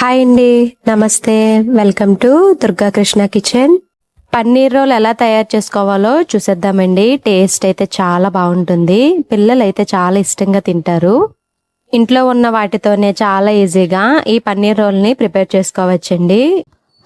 Hi అండి నమస్తే. Welcome to Durga Krishna kitchen. Paneer roll ఎలా తయారు చేసుకోవాలో చూసేద్దామండి. టేస్ట్ అయితే చాలా బాగుంటుంది. పిల్లలు అయితే చాలా ఇష్టంగా తింటారు. ఇంట్లో ఉన్న వాటితోనే చాలా ఈజీగా ఈ పన్నీర్ రోల్ని ప్రిపేర్ చేసుకోవచ్చండి.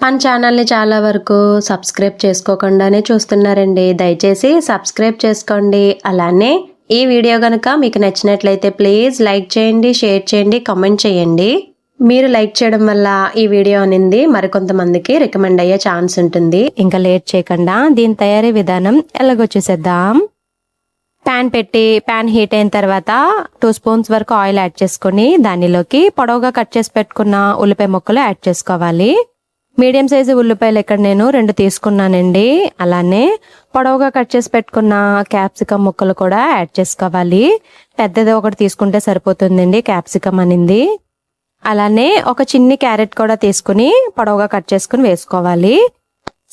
మన ఛానల్ని చాలా వరకు సబ్స్క్రైబ్ చేసుకోకుండానే చూస్తున్నారండి. దయచేసి సబ్స్క్రైబ్ చేసుకోండి. అలానే ఈ వీడియో కనుక మీకు నచ్చినట్లయితే ప్లీజ్ లైక్ చేయండి షేర్ చేయండి కామెంట్ చేయండి. మీరు లైక్ చేయడం వల్ల ఈ వీడియో అనేది. మరికొంతమందికి రికమెండ్ అయ్యే ఛాన్స్ ఉంటుంది. ఇంకా లేట్ చేయకుండా దీని తయారీ విధానం ఎలాగో చూసేద్దాం. ప్యాన్ పెట్టి ప్యాన్ హీట్ అయిన తర్వాత టూ స్పూన్స్ వరకు ఆయిల్ యాడ్ చేసుకుని దానిలోకి పొడవుగా కట్ చేసి పెట్టుకున్న ఉల్లిపాయ ముక్కలు యాడ్ చేసుకోవాలి. మీడియం సైజు ఉల్లిపాయలు ఇక్కడ నేను రెండు తీసుకున్నానండి. అలానే పొడవుగా కట్ చేసి పెట్టుకున్న క్యాప్సికమ్ ముక్కలు కూడా యాడ్ చేసుకోవాలి. పెద్దది ఒకటి తీసుకుంటే సరిపోతుందండి క్యాప్సికమ్ అనింది. అలానే ఒక చిన్ని క్యారెట్ కూడా తీసుకుని పొడవుగా కట్ చేసుకుని వేసుకోవాలి.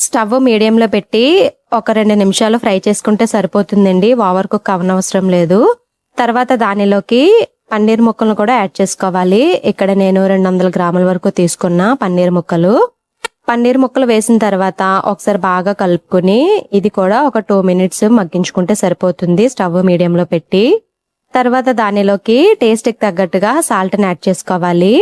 స్టవ్ మీడియంలో పెట్టి ఒక రెండు నిమిషాలు ఫ్రై చేసుకుంటే సరిపోతుందండి. ఓవర్ కుక్ అవనవసరం లేదు. తర్వాత దానిలోకి పన్నీర్ ముక్కలను కూడా యాడ్ చేసుకోవాలి. ఇక్కడ నేను రెండు వందల గ్రాముల వరకు తీసుకున్న పన్నీర్ ముక్కలు. పన్నీర్ ముక్కలు వేసిన తర్వాత ఒకసారి బాగా కలుపుకుని ఇది కూడా ఒక టూ మినిట్స్ మగ్గించుకుంటే సరిపోతుంది. స్టవ్ మీడియంలో పెట్టి తర్వాత దానిలోకి టేస్ట్కి తగ్గట్టుగా సాల్ట్ని యాడ్ చేసుకోవాలి.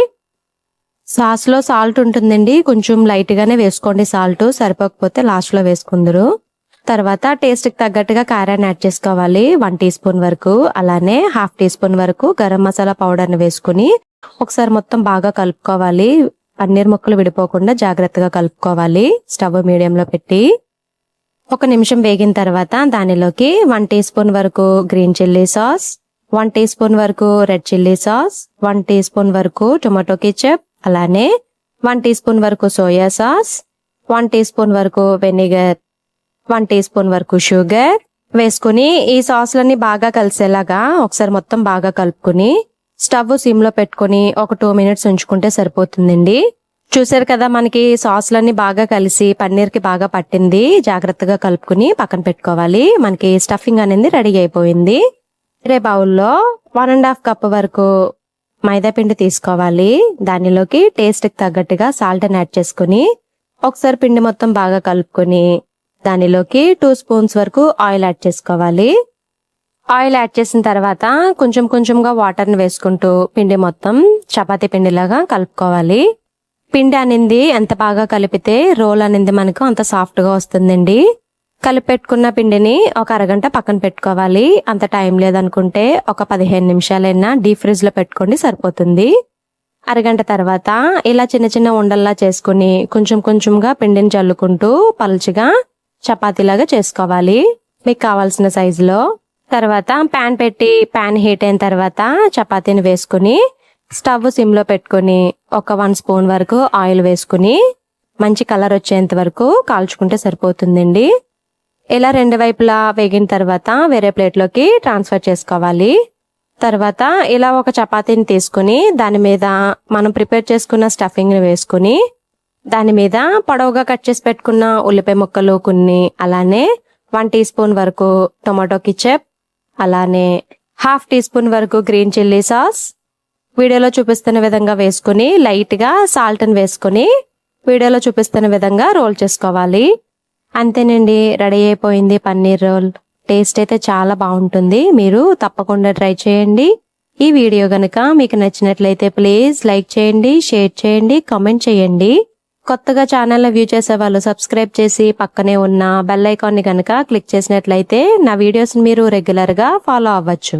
సాస్లో సాల్ట్ ఉంటుందండి. కొంచెం లైట్గానే వేసుకోండి సాల్ట్ సరిపోకపోతే లాస్ట్లో వేసుకుందరు. తర్వాత టేస్ట్కి తగ్గట్టుగా కారాన్ని యాడ్ చేసుకోవాలి. వన్ టీ స్పూన్ వరకు. అలానే హాఫ్ టీ స్పూన్ వరకు గరం మసాలా పౌడర్ని వేసుకుని ఒకసారి మొత్తం బాగా కలుపుకోవాలి. పన్నీర్ ముక్కలు విడిపోకుండా జాగ్రత్తగా కలుపుకోవాలి. స్టవ్ మీడియంలో పెట్టి ఒక నిమిషం వేగిన తర్వాత దానిలోకి వన్ టీ స్పూన్ వరకు green chilli sauce one teaspoon వరకు red chilli sauce one teaspoon వరకు టొమాటో కిచప్ అలానే వన్ టీ స్పూన్ వరకు soya sauce one teaspoon వరకు వెనిగర్ వన్ టీ స్పూన్ వరకు షుగర్ వేసుకుని ఈ సాస్లన్నీ బాగా కలిసేలాగా ఒకసారి మొత్తం బాగా కలుపుకుని స్టవ్ సిమ్లో పెట్టుకుని ఒక టూ మినిట్స్ ఉంచుకుంటే సరిపోతుందండి. చూసారు కదా మనకి సాస్లన్నీ బాగా కలిసి పన్నీర్కి బాగా పట్టింది. జాగ్రత్తగా కలుపుకుని పక్కన పెట్టుకోవాలి. మనకి స్టఫింగ్ అనేది రెడీ అయిపోయింది. వేరే బౌల్లో వన్ అండ్ హాఫ్ కప్ వరకు మైదా పిండి తీసుకోవాలి. దానిలోకి టేస్ట్కి తగ్గట్టుగా సాల్ట్ యాడ్ చేసుకుని ఒకసారి పిండి మొత్తం బాగా కలుపుకొని దానిలోకి టూ స్పూన్స్ వరకు ఆయిల్ యాడ్ చేసుకోవాలి. ఆయిల్ యాడ్ చేసిన తర్వాత కొంచెం కొంచెంగా వాటర్ని వేసుకుంటూ పిండి మొత్తం చపాతీ పిండిలాగా కలుపుకోవాలి. పిండి అనేది ఎంత బాగా కలిపితే రోల్ అనేది మనకు అంత సాఫ్ట్గా వస్తుందండి. కలిపెట్టుకున్న పిండిని ఒక అరగంట పక్కన పెట్టుకోవాలి. అంత టైం లేదనుకుంటే ఒక పదిహేను నిమిషాలైనా డీప్ ఫ్రిడ్జ్లో పెట్టుకోండి సరిపోతుంది. అరగంట తర్వాత ఇలా చిన్న చిన్న ఉండల్లా చేసుకుని కొంచెం కొంచెంగా పిండిని చల్లుకుంటూ పలుచగా చపాతీలాగా చేసుకోవాలి. మీకు కావాల్సిన సైజులో. తర్వాత ప్యాన్ పెట్టి ప్యాన్ హీట్ అయిన తర్వాత చపాతీని వేసుకుని స్టవ్ సిమ్లో పెట్టుకుని ఒక వన్ స్పూన్ వరకు ఆయిల్ వేసుకుని మంచి కలర్ వచ్చేంత వరకు కాల్చుకుంటే సరిపోతుందండి. ఇలా రెండు వైపులా వేగిన తర్వాత వేరే ప్లేట్లోకి ట్రాన్స్ఫర్ చేసుకోవాలి. తర్వాత ఇలా ఒక చపాతీని తీసుకుని దాని మీద మనం ప్రిపేర్ చేసుకున్న స్టఫింగ్ని వేసుకుని దాని మీద పొడవుగా కట్ చేసి పెట్టుకున్న ఉల్లిపాయ ముక్కలు కొన్ని అలానే వన్ టీ స్పూన్ వరకు టొమాటో కిచప్ అలానే హాఫ్ టీ స్పూన్ వరకు గ్రీన్ చిల్లీ సాస్. వీడియోలో చూపిస్తున్న విధంగా వేసుకుని లైట్గా సాల్ట్ని వేసుకుని వీడియోలో చూపిస్తున్న విధంగా రోల్ చేసుకోవాలి. అంతేనండి రెడీ అయిపోయింది పన్నీర్ రోల్. టేస్ట్ అయితే చాలా బాగుంటుంది. మీరు తప్పకుండా ట్రై చేయండి. ఈ వీడియో కనుక మీకు నచ్చినట్లయితే ప్లీజ్ లైక్ చేయండి షేర్ చేయండి కామెంట్ చేయండి. కొత్తగా ఛానల్ వ్యూ చేసే వాళ్ళు సబ్స్క్రైబ్ చేసి పక్కనే ఉన్న బెల్ ఐకాన్ని కనుక క్లిక్ చేసినట్లయితే నా వీడియోస్ని మీరు రెగ్యులర్గా ఫాలో అవ్వచ్చు.